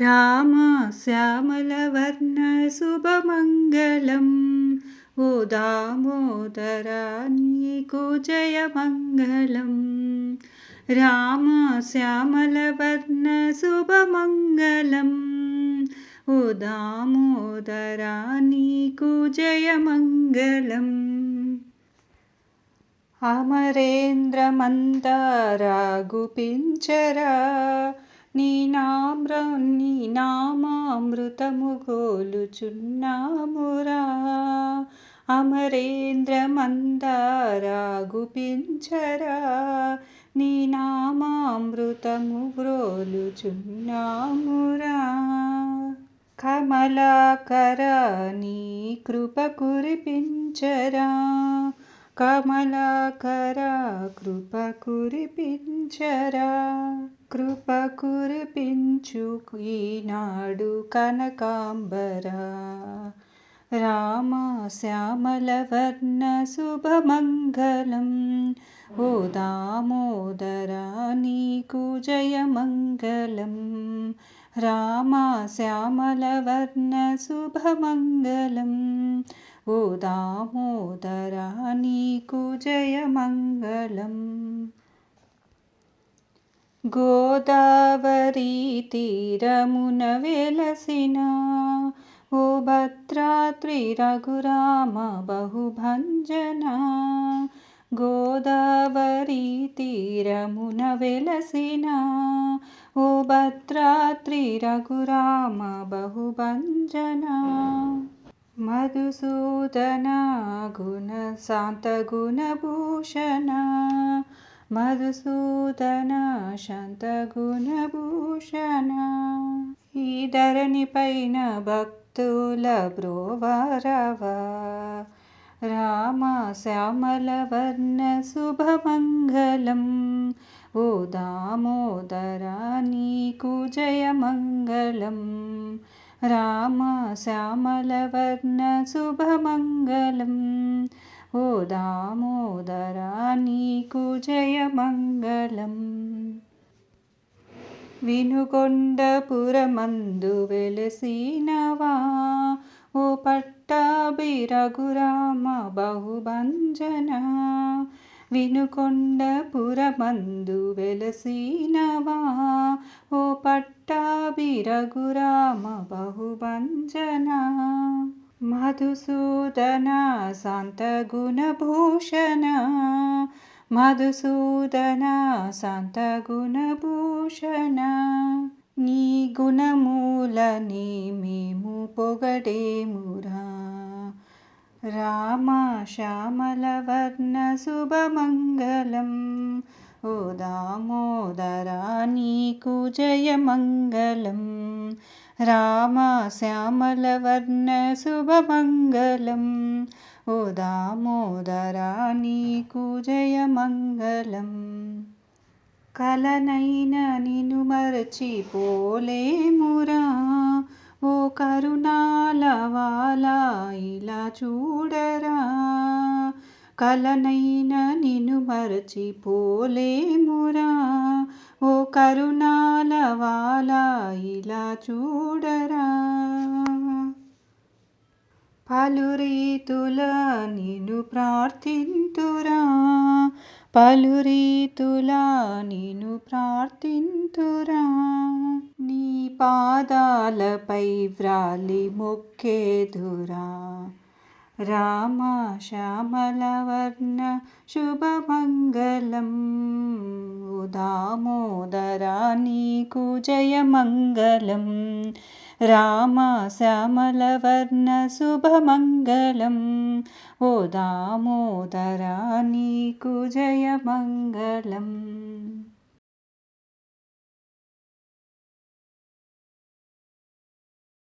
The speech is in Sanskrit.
राम श्यामलवर्णशुभमङ्गलम्। ओ दामोदरान्यको जयमङ्गलम् राम श्यामलवर्णशुभमङ्गलम्। ओ दामोदरानीको जयमङ्गलम् अमरेन्द्रमन्दारा गुपिञ्जरा నీ నామ్ర నీ నామామృతము గోలుచున్నామురా. అమరేంద్రమందారాగుపించరా నీ నామామృతము గ్రోలుచున్నామురా కమలాకర నీ కృప కురిపించరా. కమలాకర కృప కురిపించరా కృప కురిపించు ఈనాడు కనకాంబరా రామ శ్యామలవర్ణ శుభమంగళం ఓ దామోదరా నీకు జయమంగళం रामा श्यामलवर्णशुभमङ्गलम्। ओदामोदरानि कुजयमङ्गलम्। गोदावरीतीरमुन विलसिना ओ भद्रात्रिरघुराम बहुभञ्जना। గోదావరి తీరమున వెలసిన ఓ భద్రాత్రి రఘురామ బహుభంజన. మధుసూదన గుణ శాంత గుణభూషణ. మధుసూదన శాంత గుణభూషణ. ఈ ధరణి పైన భక్తుల బ్రోవరవా. రామ శ్యామల వర్ణ శుభమంగళం ఓ దామోదరా నీకు జయమంగళం రామ శ్యామలవర్ణ శుభమంగళం ఓ దామోదరా నీకు జయమంగళం వినుకొండపురమందు వెలసినవా ఓ పట్టాభి రఘురామ బహుభంజన వినుకొండపురమందు వెలసినవా ఓ పట్టాభి రఘురామ బహుభంజన మధుసూదన శాంతగుణభూషణ మధుసూదన శాంతగుణభూషణ నీ గుణమూలని మేము పొగడేమురా శ్యామలవర్ణ శుభమంగళం ఓ దామోదరా నీకు జయమంగళం కలనైన నిన్ను మరచిపోలేమురా ఓ కరుణాలవాలా ఇలా చూడరా. కలనైన నిన్ను మరచిపోలేమురా. ఓ కరుణాలవాలా ఇలా చూడరా. పలు రీతుల నిన్ను ప్రార్థింతురా. పలు రీతుల నిన్ను ప్రార్థింతురా. पादालपैव्रालि धुरा दुरा श्यामलवर्ण शुभमङ्गलम् उदा मोदरानि राम श्यामलवर्णशुभमङ्गलम् उदा मोदराणि